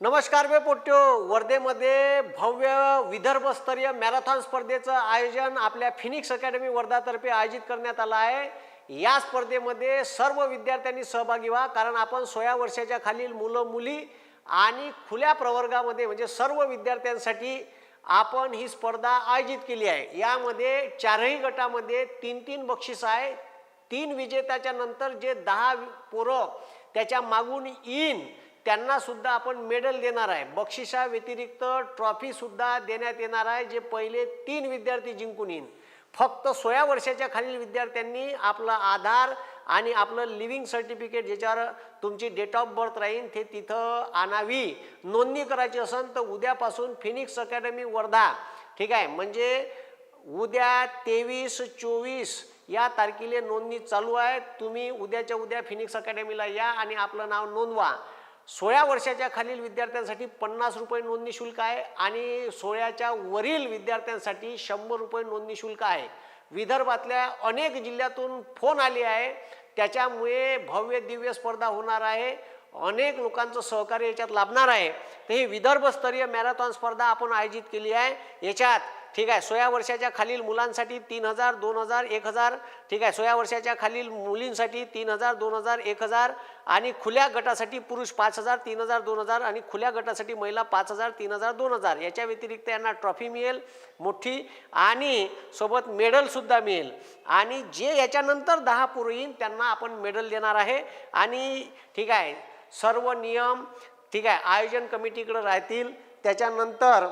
नमस्कार मी पोट्यो. वर्धेमध्ये भव्य विदर्भस्तरीय मॅरेथॉन स्पर्धेचं आयोजन आपल्या फिनिक्स अकॅडमी वर्धातर्फे आयोजित करण्यात आलं आहे. या स्पर्धेमध्ये सर्व विद्यार्थ्यांनी सहभागी व्हा कारण आपण सोळा वर्षाच्या खालील मुलं मुली आणि खुल्या प्रवर्गामध्ये म्हणजे सर्व विद्यार्थ्यांसाठी आपण ही स्पर्धा आयोजित केली आहे. यामध्ये चारही गटामध्ये तीन तीन बक्षीस आहे तीन विजेत्याच्या नंतर जे दहा पोरं त्याच्या मागून येईन त्यांना सुद्धा आपण मेडल देणार आहे. बक्षिसा व्यतिरिक्त ट्रॉफी सुद्धा देण्यात येणार आहे जे पहिले तीन विद्यार्थी जिंकून येईन. फक्त सोळा वर्षाच्या खालील विद्यार्थ्यांनी आपला आधार आणि आपलं लिव्हिंग सर्टिफिकेट ज्याच्यावर तुमची डेट ऑफ बर्थ राहील ते तिथं आणावी. नोंदणी करायची असेल तर उद्यापासून फिनिक्स अकॅडमी वर्धा. ठीक आहे? म्हणजे उद्या तेवीस चोवीस या तारखेला नोंदणी चालू आहे. तुम्ही उद्याच्या उद्या फिनिक्स अकॅडमीला या आणि आपलं नाव नोंदवा. सोळा वर्षाच्या खालील विद्यार्थ्यांसाठी पन्नास रुपये नोंदणी शुल्क आहे आणि सोळ्याच्या वरील विद्यार्थ्यांसाठी शंभर रुपये नोंदणी शुल्क आहे. विदर्भातल्या अनेक जिल्ह्यातून फोन आले आहे. त्याच्यामुळे भव्य दिव्य स्पर्धा होणार आहे. अनेक लोकांचं सहकार्य याच्यात लाभणार आहे. तर ही विदर्भस्तरीय मॅरेथॉन स्पर्धा आपण आयोजित केली आहे. याच्यात ठीक आहे सोळा वर्षाच्या खालील मुलांसाठी तीन हजार दोन हजार एक हजार. ठीक आहे सोळा वर्षाच्या खालील मुलींसाठी तीन हजार दोन हजार एक हजार. आणि खुल्या गटासाठी पुरुष पाच हजार तीन हजार दोन हजार. आणि खुल्या गटासाठी महिला पाच हजार तीन हजार दोन हजार. याच्या व्यतिरिक्त यांना ट्रॉफी मिळेल मोठी. आणि सोबत मेडलसुद्धा मिळेल. आणि जे याच्यानंतर दहा पोरं येईन त्यांना आपण मेडल देणार आहे. आणि ठीक आहे सर्व नियम ठीक आहे आयोजन कमिटीकडे राहतील. त्याच्यानंतर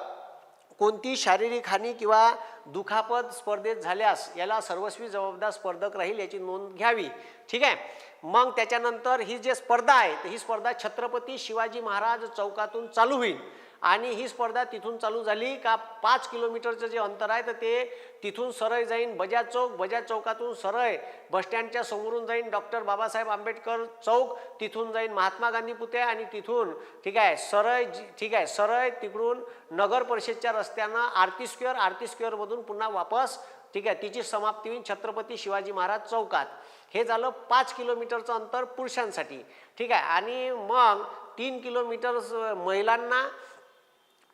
कोणती शारीरिक हानी किंवा दुखापत स्पर्धेत झाल्यास याला सर्वस्वी जबाबदार स्पर्धक राहील याची नोंद घ्यावी. ठीक आहे? मग त्याच्यानंतर ही जे स्पर्धा आहे ही स्पर्धा छत्रपती शिवाजी महाराज चौकातून चालू होईल. आणि ही स्पर्धा तिथून चालू झाली का पाच किलोमीटरचं जे अंतर आहे तर ते तिथून सरळ जाईन बजाज चौक बजाज चौकातून सरळ बसस्टँडच्या समोरून जाईन डॉक्टर बाबासाहेब आंबेडकर चौक तिथून जाईन महात्मा गांधी पुते आणि तिथून ठीक आहे सरळ जी- ठीक आहे सरळ तिकडून नगर परिषदच्या रस्त्यानं आरती स्क्वेअर आरती स्क्वेअरमधून पुन्हा वापस ठीक आहे तिची समाप्ती होईल छत्रपती शिवाजी महाराज चौकात. हे झालं पाच किलोमीटरचं अंतर पुरुषांसाठी. ठीक आहे आणि मग तीन किलोमीटर महिलांना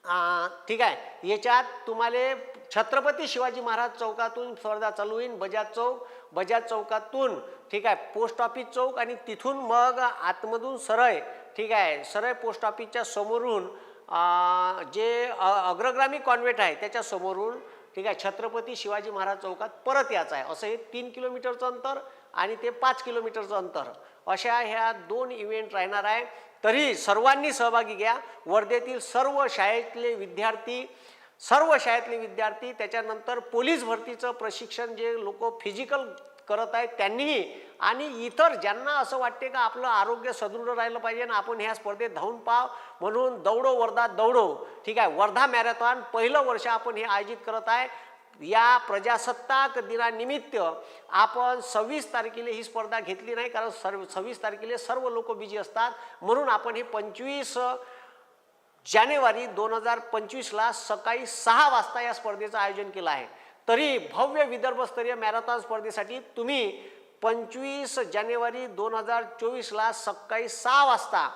ठीक आहे. याच्यात तुम्हाला छत्रपती शिवाजी महाराज चौकातून स्पर्धा चालू होईल बजाज चौक बजाज चौकातून ठीक आहे पोस्ट ऑफिस चौक आणि तिथून मग आतमधून सरळ ठीक आहे सरळ पोस्ट ऑफिसच्या समोरून जे अ- अग्रगामी कॉन्व्हेंट आहे त्याच्या समोरून ठीक आहे छत्रपती शिवाजी महाराज चौकात परत यायचं आहे. असं हे तीन किलोमीटरचं अंतर आणि ते पाच किलोमीटरचं अंतर. अशा ह्या दोन इव्हेंट राहणार आहे. तरी सर्वांनी सहभागी घ्या. वर्धेतील सर्व शाळेतले विद्यार्थी सर्व शाळेतले विद्यार्थी त्याच्यानंतर पोलीस भरतीचं प्रशिक्षण जे लोक फिजिकल करत आहेत त्यांनीही. आणि इतर ज्यांना असं वाटते का आपलं आरोग्य सदृढ राहिलं पाहिजे ना आपण ह्या स्पर्धेत धावून पाव म्हणून दौडो वर्धा दौडो. ठीक आहे वर्धा मॅरेथॉन पहिलं वर्ष आपण हे आयोजित करत आहे. या प्रजासत्ताक दिनानिमित्त आपण सव्वीस तारखेला ही स्पर्धा घेतली नाही कारण सर्व सव्वीस तारखेला सर्व लोक बिझी असतात. म्हणून आपण हे पंचवीस जानेवारी दोन हजार पंचवीसला सकाळी सहा वाजता या स्पर्धेचं आयोजन केलं आहे. तरी भव्य विदर्भस्तरीय मॅरेथॉन स्पर्धेसाठी तुम्ही पंचवीस जानेवारी दोन हजार चोवीसला सकाळी सहा वाजता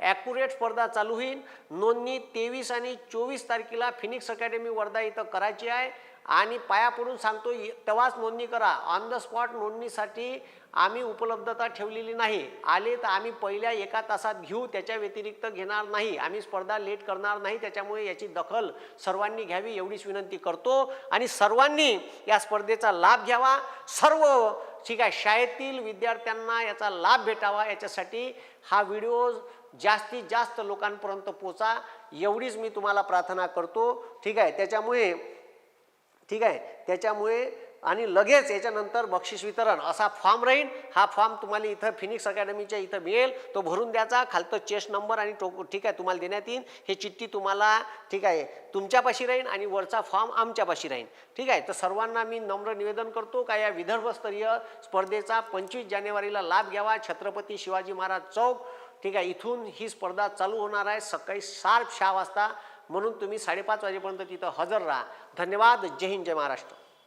ॲक्युरेट स्पर्धा चालू होईल. नोंदणी तेवीस आणि चोवीस तारखेला फिनिक्स अकॅडमी वर्धा इथं करायची आहे. आणि पाया पडून सांगतो तेव्हाच नोंदणी करा. ऑन द स्पॉट नोंदणीसाठी आम्ही उपलब्धता ठेवलेली नाही. आले तर आम्ही पहिल्या एका तासात घेऊ त्याच्या व्यतिरिक्त घेणार नाही. आम्ही स्पर्धा लेट करणार नाही त्याच्यामुळे याची दखल सर्वांनी घ्यावी एवढीच विनंती करतो. आणि सर्वांनी या स्पर्धेचा लाभ घ्यावा. सर्व ठीक आहे शाळेतील विद्यार्थ्यांना याचा लाभ भेटावा. याच्यासाठी हा व्हिडिओ जास्तीत जास्त लोकांपर्यंत पोचा. एवढीच मी तुम्हाला प्रार्थना करतो. ठीक आहे त्याच्यामुळे ठीक आहे त्याच्यामुळे आणि लगेच याच्यानंतर बक्षीस वितरण. असा फॉर्म राहील हा फॉर्म तुम्हाला इथं फिनिक्स अकॅडमीच्या इथं मिळेल. तो भरून द्यायचा. खालतं चेस्ट नंबर आणि टोक ठीक आहे तुम्हाला देण्यात येईल हे चिठ्ठी तुम्हाला ठीक आहे तुमच्यापाशी राहील आणि वरचा फॉर्म आमच्यापाशी राहील ठीक आहे? तर सर्वांना मी नम्र निवेदन करतो का या विदर्भस्तरीय स्पर्धेचा पंचवीस जानेवारीला लाभ घ्यावा. छत्रपती शिवाजी महाराज चौक. ठीक आहे? इथून ही स्पर्धा चालू होणार आहे. सकाळी सार्प सहा वाजता. म्हणून तुम्ही साडेपाच वाजेपर्यंत तिथं हजर राहा. धन्यवाद. जय हिंद. जय महाराष्ट्र.